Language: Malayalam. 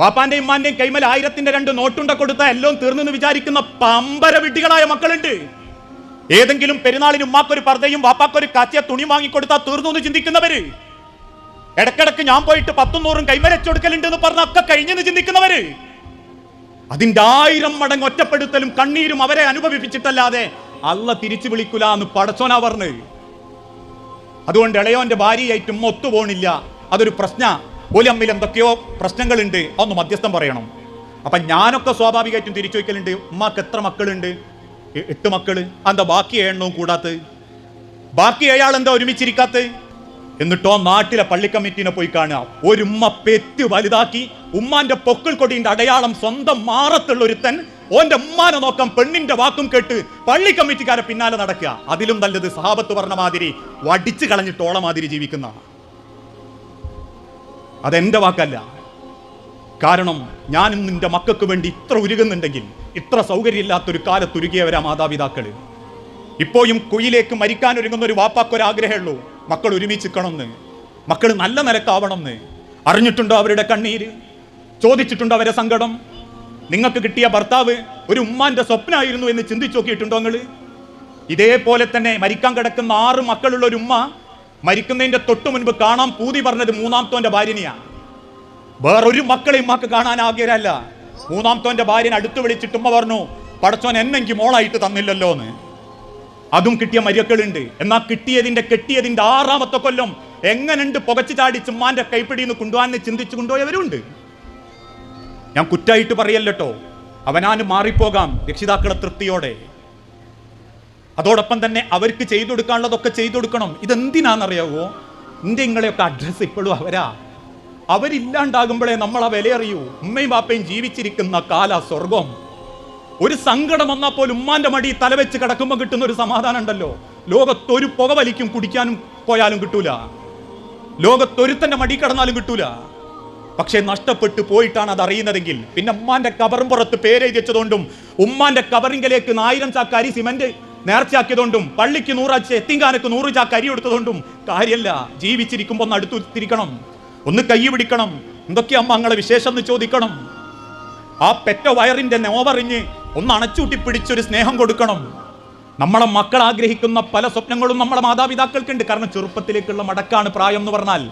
വാപ്പാന്റെയും ഉമ്മാന്റെയും കൈമൽ ആയിരത്തിന്റെ രണ്ട് നോട്ടുണ്ട കൊടുത്ത എല്ലാം തീർന്നെന്ന് വിചാരിക്കുന്ന പമ്പര വിട്ടികളായ മക്കളുണ്ട്. ഏതെങ്കിലും പെരുന്നാളിന് ഉമ്മാക്കൊരു പർദ്ദയും വാപ്പാക്കൊരു കാച്ചിയ തുണി വാങ്ങിക്കൊടുത്താൽ തീർന്നു എന്ന് ചിന്തിക്കുന്നവര്? ഇടക്കിടക്ക് ഞാൻ പോയിട്ട് പത്തും നൂറും കൈമരച്ചൊടുക്കലുണ്ട് എന്ന് പറഞ്ഞ ഒക്കെ കഴിഞ്ഞെന്ന് ചിന്തിക്കുന്നവര്? അതിന്റെ ആയിരം മടങ്ങ് ഒറ്റപ്പെടുത്തലും കണ്ണീരും അവരെ അനുഭവിപ്പിച്ചിട്ടല്ലാതെ അല്ല തിരിച്ചു വിളിക്കൂല എന്ന് പടച്ചോനാ പറഞ്ഞ്. അതുകൊണ്ട് ഇളയോന്റെ ഭാര്യയായിട്ടും ഒത്തുപോണില്ല. അതൊരു പ്രശ്ന. ഓലി അമ്മിൽ എന്തൊക്കെയോ പ്രശ്നങ്ങളുണ്ട് അതൊന്ന് മധ്യസ്ഥം പറയണം. അപ്പൊ ഞാനൊക്കെ സ്വാഭാവികമായിട്ടും തിരിച്ചു വയ്ക്കലുണ്ട് ഉമ്മാക്ക് എത്ര മക്കളുണ്ട്? എട്ട് മക്കൾ എന്താ ബാക്കി ഏഴെണ്ണവും കൂടാത്ത ബാക്കി ഏഴാൾ എന്താ ഒരുമിച്ചിരിക്കാത്ത എന്നിട്ടോ നാട്ടിലെ പള്ളി കമ്മിറ്റീനെ പോയി കാണുക. ഒരു ഉമ്മ പെറ്റ് വലുതാക്കി ഉമ്മാന്റെ പൊക്കിൾ കൊടിന്റെ അടയാളം സ്വന്തം മാറത്തുള്ള ഒരുത്തൻ ഓന്റെ ഉമ്മാനെ നോക്കാൻ പെണ്ണിന്റെ വാക്കും കേട്ട് പള്ളി കമ്മിറ്റിക്കാരെ പിന്നാലെ നടക്കുക. അതിലും നല്ലത് സഹാബത്ത് പറഞ്ഞ മാതിരി വടിച്ചു കളഞ്ഞിട്ടോള മാതിരി ജീവിക്കുന്ന അതെന്റെ വാക്കല്ല. കാരണം ഞാനും നിന്റെ മക്കൾക്ക് വേണ്ടി ഇത്ര ഉരുകുന്നുണ്ടെങ്കിൽ ഇത്ര സൗകര്യമില്ലാത്തൊരു കാലത്ത് ഉരുകിയവരാ മാതാപിതാക്കൾ. ഇപ്പോഴും കുയിലേക്ക് മരിക്കാൻ ഒരുങ്ങുന്ന ഒരു വാപ്പാക്കൊരാഗ്രഹമുള്ളൂ മക്കൾ ഒരുമിച്ചിക്കണമെന്ന് മക്കൾ നല്ല നിലക്കാവണമെന്ന്. അറിഞ്ഞിട്ടുണ്ടോ അവരുടെ കണ്ണീര്? ചോദിച്ചിട്ടുണ്ടോ അവരെ സങ്കടം? നിങ്ങൾക്ക് കിട്ടിയ ഭർത്താവ് ഒരു ഉമ്മാന്റെ സ്വപ്നമായിരുന്നു എന്ന് ചിന്തിച്ചു നോക്കിയിട്ടുണ്ടോ നിങ്ങൾ ഇതേപോലെ തന്നെ മരിക്കാൻ കിടക്കുന്ന ആറ് മക്കളുള്ള ഒരു ഉമ്മ മരിക്കുന്നതിന്റെ തൊട്ടു മുൻപ് കാണാൻ പൂതി പറഞ്ഞത് മൂന്നാമത്തോന്റെ ഭാര്യനെയാണ് വേറൊരു മക്കളെയും മക്ക് കാണാൻ ആഗ്രഹമല്ല. മൂന്നാമത്തോന്റെ ഭാര്യനെ അടുത്ത് വിളിച്ചിട്ടുമ്മ പറഞ്ഞു പടച്ചോൻ എന്നെങ്കിൽ മോളായിട്ട് തന്നില്ലല്ലോ എന്ന് അതും കിട്ടിയ മരിയക്കളുണ്ട് എന്നാ കിട്ടിയതിന്റെ കെട്ടിയതിന്റെ ആറാമത്തെ കൊല്ലം എങ്ങനെയുണ്ട് പുകച്ചു ചാടി ചുമ്മാന്റെ കൈപ്പിടിയിൽ നിന്ന് കൊണ്ടുപോകാൻ ചിന്തിച്ചു കൊണ്ടുപോയവരുണ്ട്. ഞാൻ കുറ്റായിട്ട് പറയല്ലോ അവനാന് മാറിപ്പോകാം രക്ഷിതാക്കളെ തൃപ്തിയോടെ. അതോടൊപ്പം തന്നെ അവർക്ക് ചെയ്തു കൊടുക്കാനുള്ളതൊക്കെ ചെയ്തു കൊടുക്കണം. ഇതെന്തിനാണെന്നറിയാവോ? എന്റെ നിങ്ങളെയൊക്കെ അഡ്രസ്സ് ഇപ്പോഴും അവരാ. അവരില്ലാണ്ടാകുമ്പോഴേ നമ്മൾ ആ വിലയറിയൂ. ഉമ്മയും ബാപ്പയും ജീവിച്ചിരിക്കുന്ന കാല സ്വർഗം ഒരു സങ്കടം വന്നാൽ പോലും ഉമ്മാന്റെ മടി തലവെച്ച് കിടക്കുമ്പോൾ കിട്ടുന്ന ഒരു സമാധാനം ഉണ്ടല്ലോ. ലോകത്തൊരു പുക വലിക്കും കുടിക്കാനും പോയാലും കിട്ടൂല. ലോകത്തൊരുത്തന്റെ മടി കിടന്നാലും കിട്ടൂല. പക്ഷേ നഷ്ടപ്പെട്ടു പോയിട്ടാണ് അത് അറിയുന്നതെങ്കിൽ പിന്നെ ഉമ്മാന്റെ കബറും പുറത്ത് പേരെഴുതി വെച്ചതുകൊണ്ടും ഉമ്മാന്റെ കബറിങ്കലേക്ക് ആയിരം ചാക്കാരി സിമന്റ് നേർച്ചയാക്കിയതുകൊണ്ടും പള്ളിക്ക് നൂറാഴ്ച എത്തിങ്കാനക്ക് നൂറ് ചാക്ക് അരി കൊടുത്തതുകൊണ്ടും കാര്യമല്ല ജീവിച്ചിരിക്കുമ്പോൾ ഒന്ന് അടുത്തു തിരിക്കണം. ഒന്ന് കൈ പിടിക്കണം. എന്തൊക്കെ അമ്മ അങ്ങളെ വിശേഷം എന്ന് ചോദിക്കണം. ആ പെറ്റ വയറിന്റെ നോവറിഞ്ഞ് ഒന്ന് അണച്ചൂട്ടി പിടിച്ചൊരു സ്നേഹം കൊടുക്കണം. നമ്മളെ മക്കൾ ആഗ്രഹിക്കുന്ന പല സ്വപ്നങ്ങളും നമ്മളെ മാതാപിതാക്കൾക്കുണ്ട്. കാരണം ചെറുപ്പത്തിലേക്കുള്ള മടക്കാണ് പ്രായം എന്ന് പറഞ്ഞാൽ